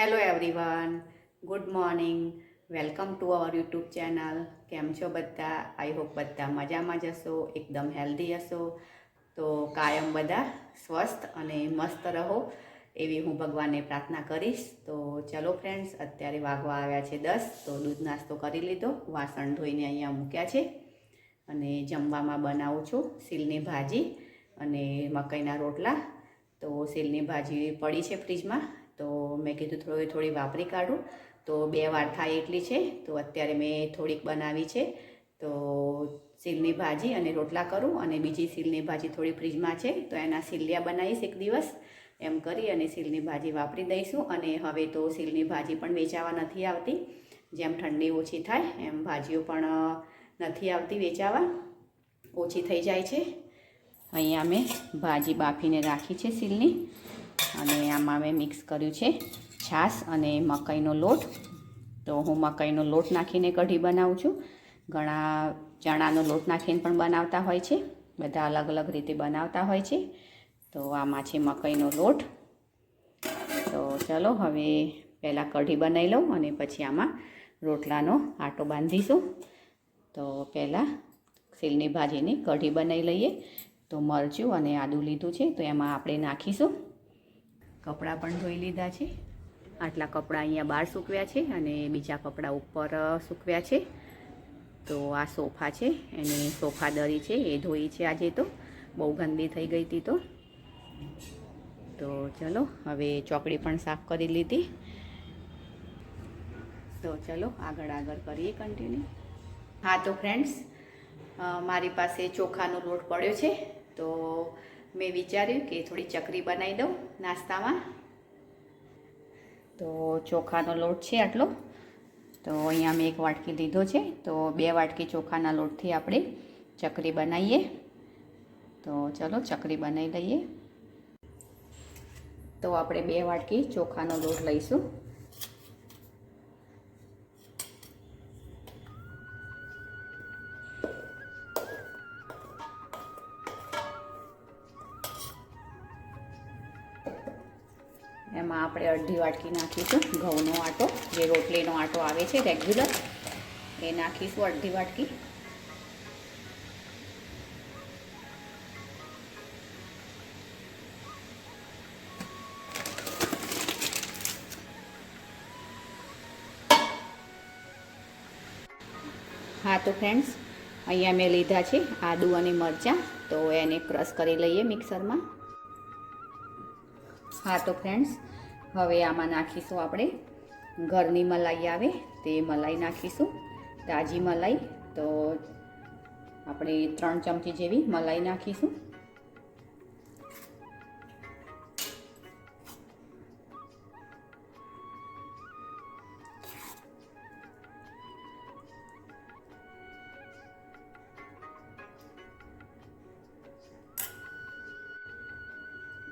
Hello everyone good morning welcome to our YouTube channel કેમ છો બધા? આઈ હોપ બધા મજામાં જ હશો, એકદમ હેલ્ધી હશો. તો કાયમ બધા સ્વસ્થ અને મસ્ત રહો એવી હું ભગવાનને પ્રાર્થના કરીશ. તો ચલો ફ્રેન્ડ્સ અત્યારે વાગવા આવ્યા છે દસ, તો દૂધ નાસ્તો કરી લીધો. વાસણ ધોઈને અહીંયા મૂક્યા છે અને જમવામાં બનાવું છું સીલની ભાજી અને મકાઈના રોટલા. તો સીલની ભાજી પડી છે ફ્રીજમાં તો મેં કીધું થોડી થોડી વાપરી કાઢું. તો બે વાર થાય એટલી છે. તો અત્યારે મેં થોડીક બનાવી છે. તો સીલની ભાજી અને રોટલા કરું અને બીજી સીલની ભાજી થોડી ફ્રીજમાં છે. તો એના સીલિયા બનાવીશ એક દિવસ. એમ કરી અને સીલની ભાજી વાપરી દઈશું. અને હવે તો સીલની ભાજી પણ વેચાવા નથી આવતી. જેમ ઠંડી ઓછી થાય, એમ ભાજીઓ પણ નથી આવતી વેચાવા. ઓછી થઈ જાય છે. અહીંયા મેં ભાજી બાફીને રાખી છે સીલની. અને આમાં મેં મિક્સ કર્યું છે છાશ અને મકાઈનો લોટ. તો હું મકાઈનો લોટ નાખીને કઢી બનાવું છું. ઘણા ચણાનો લોટ નાખીને પણ બનાવતા હોય છે. બધા અલગ અલગ રીતે બનાવતા હોય છે. તો આમાં છે મકાઈનો લોટ. તો ચલો હવે પહેલાં કઢી બનાવી લઉં અને પછી આમાં રોટલાનો આટો બાંધીશું. તો પહેલાં સીલની ભાજીની કઢી બનાવી લઈએ. તો મરચું અને આદું લીધું છે, તો એમાં આપણે નાખીશું. કપડાં પણ ધોઈ લીધા છે. આટલા કપડાં અહીંયા બહાર સૂકવ્યા છે અને બીજા કપડાં ઉપર સૂકવ્યા છે. તો આ સોફા છે, એની સોફા દરી છે, એ ધોઈ છે આજે તો. બહુ ગંદી થઈ ગઈ હતી તો. તો ચલો, હવે ચોકડી પણ સાફ કરી લીધી. તો ચલો, આગળ આગળ કરીએ કન્ટિન્યુ હા, તો ફ્રેન્ડ્સ મારી પાસે ચોખાનો લોટ પડ્યો છે. તો મેં વિચાર્યું કે થોડી ચકરી બનાવી દઉં નાસ્તામાં. તો ચોખાનો લોટ છે આટલો. તો અહીંયા મેં એક વાટકી લીધો છે. તો બે વાટકી ચોખાના લોટથી આપણે ચકરી બનાવીએ. તો ચલો ચકરી બનાવી લઈએ. તો આપણે બે વાટકી ચોખાનો લોટ લઈશું. એમાં આપણે અડધી વાટકી નાખીશું ઘઉંનો આટો, જે રોટલીનો આટો આવે છે રેગ્યુલર એ નાખીશું અડધી વાટકી. હા, તો ફ્રેન્ડ્સ અહીંયા મેં લીધા છે આદુ અને મરચાં, તો એને ક્રશ કરી લઈએ મિક્સરમાં. હા, તો ફ્રેન્ડ્સ હવે આમાં નાખીશું આપણે. ઘરની મલાઈ આવે તે મલાઈ નાખીશું. તાજી મલાઈ તો આપણે ત્રણ ચમચી જેવી મલાઈ નાખીશું.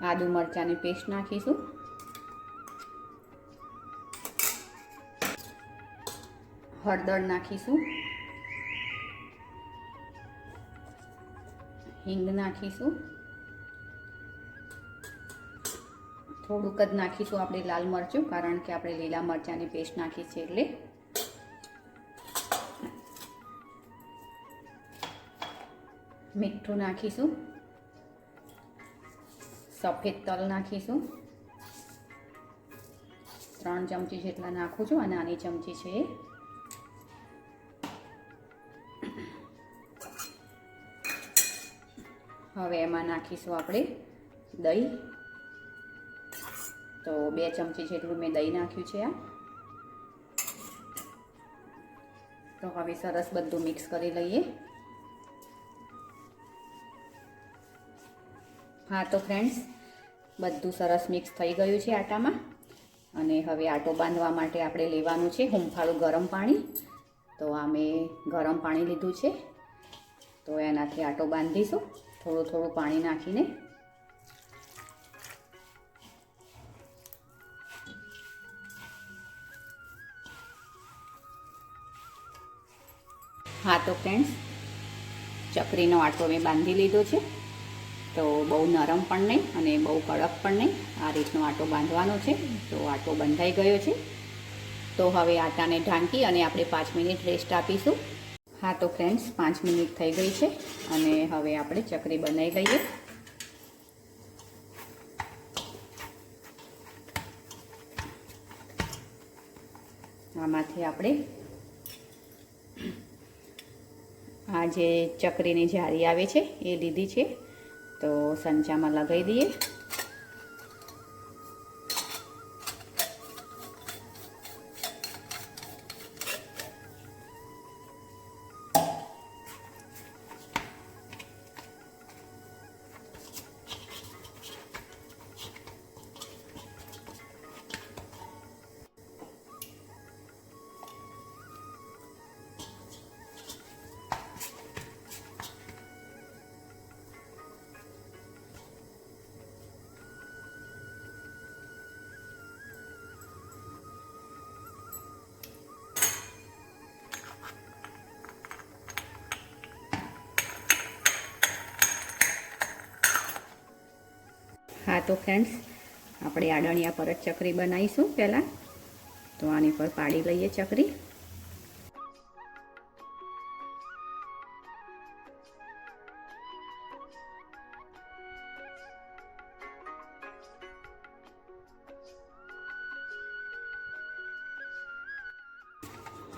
આદુ મરચાંની પેસ્ટ નાખીશું. હળદર નાખીશું. હિંગ નાખીશું. થોડુંક જ નાખીશું આપણે લાલ મરચું, કારણ કે આપણે લીલા મરચાંની પેસ્ટ નાખી છે એટલે. મીઠું નાખીશું. સફેદ તલ નાખીશું. ત્રણ ચમચી જેટલા નાખું છું અને નાની ચમચી છે હવે એમાં નાખીશું આપણે દહીં. તો બે ચમચી જેટલું મેં દહીં નાખ્યું છે આ. તો હવે સરસ બધું મિક્સ કરી લઈએ. હા, તો ફ્રેન્ડ્સ બધું સરસ મિક્સ થઈ ગયું છે આટામાં. અને હવે આટો બાંધવા માટે આપણે લેવાનું છે હુંફાળું ગરમ પાણી. તો આ મેં ગરમ પાણી લીધું છે. તો એનાથી આટો બાંધીશું. થોડું થોડું પાણી નાખીને. હા તો ફ્રેન્ડ્સ ચકરીનો આટો મેં બાંધી લીધો છે. તો બહુ નરમ પણ નહીં અને બહુ કડક પણ નહીં. આ રીતનો આટો બાંધવાનો છે. તો આટો બંધાઈ ગયો છે. તો હવે આટાને ઢાંકી અને આપણે પાંચ મિનિટ રેસ્ટ આપીશું. હા, તો ફ્રેન્ડ્સ પાંચ મિનિટ થઈ ગઈ છે અને હવે આપણે ચકરી બનાવી લઈએ. આમાંથી આપણે આ જે ચકરીની જારી આવે છે, એ લીધી છે. તો સંચામાં લગાવી દઈએ. તો ફ્રેન્ડ્સ આપણે આડણિયા પર જ ચકરી બનાવીશું પહેલાં. તો આની પર પાડી લઈએ ચકરી.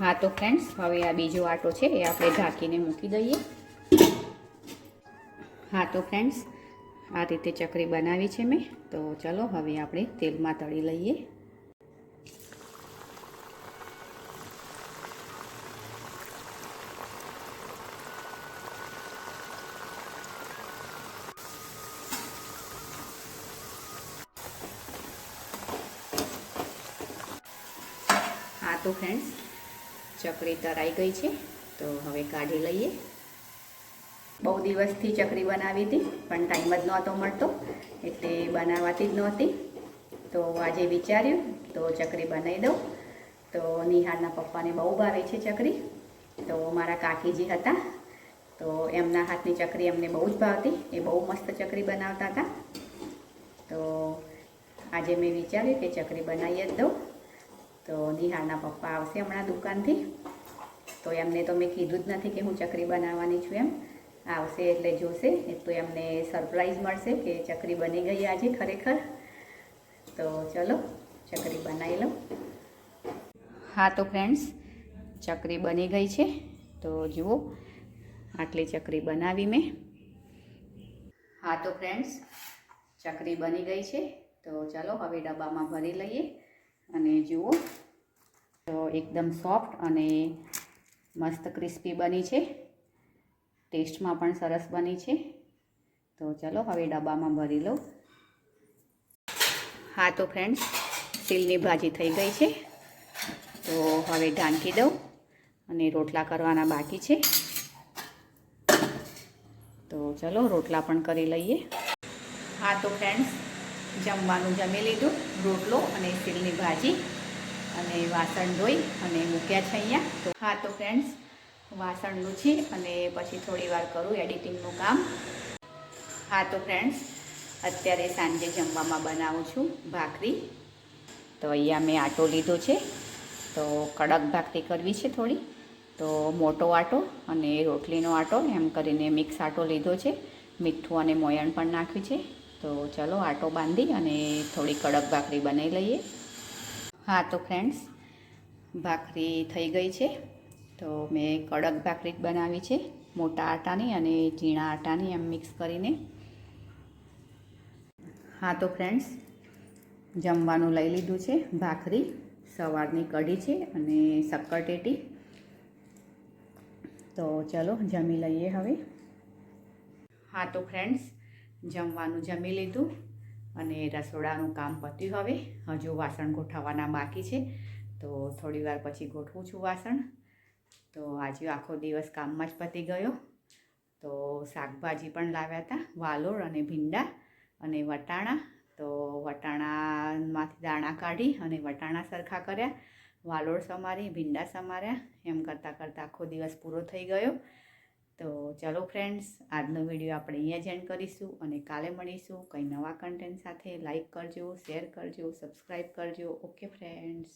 હા તો ફ્રેન્ડ્સ હવે આ બીજો આટો છે, એ આપણે ઢાંકીને મૂકી દઈએ. હા તો ફ્રેન્ડ્સ આ રીતે ચકરી બનાવી છે મેં. તો ચલો, હવે આપણે તેલમાં તળી લઈએ. તો ફ્રેન્ડ્સ ચકરી તરાઈ ગઈ છે. તો હવે કાઢી લઈએ. દિવસથી ચકરી બનાવી હતી, પણ ટાઈમ જ નહોતો મળતો, એટલે બનાવાતી જ નહોતી. તો આજે વિચાર્યું, તો ચકરી બનાવી દઉં. તો નિહાળના પપ્પાને બહુ ભાવે છે ચકરી. તો મારા કાકીજી હતા, તો એમના હાથની ચકરી એમને બહુ જ ભાવતી, એ બહુ મસ્ત ચકરી બનાવતા હતા. તો આજે મેં વિચાર્યું કે ચકરી બનાવી જ દઉં. તો નિહાળના પપ્પા આવશે હમણાં દુકાનથી. તો એમને તો મેં કીધું જ નથી કે હું ચકરી બનાવવાની છું એમ. આવશે એટલે જોશે. તો એમને સરપ્રાઈઝ મળશે કે ચકરી બની ગઈ આજે ખરેખર. તો ચલો, ચકરી બનાવી લઉં. હા તો ફ્રેન્ડ્સ ચકરી બની ગઈ છે. તો જુઓ, આટલી ચકરી બનાવી મેં. હા તો ફ્રેન્ડ્સ ચકરી બની ગઈ છે. તો ચલો, હવે ડબ્બામાં ભરી લઈએ. અને જુઓ, તો એકદમ સોફ્ટ અને મસ્ત ક્રિસ્પી બની છે. ટેસ્ટમાં પણ સરસ બની છે. તો ચલો હવે ડબ્બામાં ભરી લઉં. હા તો ફ્રેન્ડ્સ સીલની ભાજી થઈ ગઈ છે. તો હવે ઢાંકી દઉં અને રોટલા કરવાના બાકી છે. તો ચલો રોટલા પણ કરી લઈએ. હા તો ફ્રેન્ડ્સ જમવાનું જમી લીધું, રોટલો અને સીલની ભાજી અને વાસણ ધોઈ અને મૂક્યા છે અહીંયા. તો હા તો ફ્રેન્ડ્સ વાસણ છે અને પછી થોડી વાર કરું એડિટિંગનું કામ. હા, તો ફ્રેન્ડ્સ અત્યારે સાંજે જમવામાં બનાવું છું ભાખરી. તો અહીંયા મેં આટો લીધો છે. તો કડક ભાખરી કરવી છે થોડી. તો મોટો આટો અને રોટલીનો આટો, એમ કરીને મિક્સ આટો લીધો છે. મીઠું અને મોયણ પણ નાખ્યું છે. તો ચલો, આટો બાંધી અને થોડી કડક ભાખરી બનાવી લઈએ. હા, તો ફ્રેન્ડ્સ ભાખરી થઈ ગઈ છે. તો મેં કડક ભાખરી બનાવી છે, મોટા આટાની અને ઝીણા આટાની એમ મિક્સ કરીને. હા તો ફ્રેન્ડ્સ જમવાનું લઈ લીધું છે, ભાખરી સવારની કઢી છે અને શક્કરટેટી તો ચલો જમી લઈએ હવે. હા તો ફ્રેન્ડ્સ જમવાનું જમી લીધું અને રસોડાનું કામ પત્યું હવે. હજુ વાસણ ગોઠવવાના બાકી છે, તો થોડી વાર પછી ગોઠવું છું વાસણ. તો આજે આખો દિવસ કામમાં જ પતી ગયો. તો શાકભાજી પણ લાવ્યા હતા, વાલોળ અને ભીંડા અને વટાણા. તો વટાણામાંથી દાણા કાઢી અને વટાણા સરખા કર્યા. વાલોળ સમારી, ભીંડા સમાર્યા. એમ કરતાં કરતાં આખો દિવસ પૂરો થઈ ગયો. તો ચલો ફ્રેન્ડ્સ, આજનો વીડિયો આપણે અહીંયા જ એન્ડ કરીશું અને કાલે મળીશું. કંઈ નવા કન્ટેન્ટ સાથે લાઈક કરજો, શેર કરજો સબસ્ક્રાઈબ કરજો. Okay friends.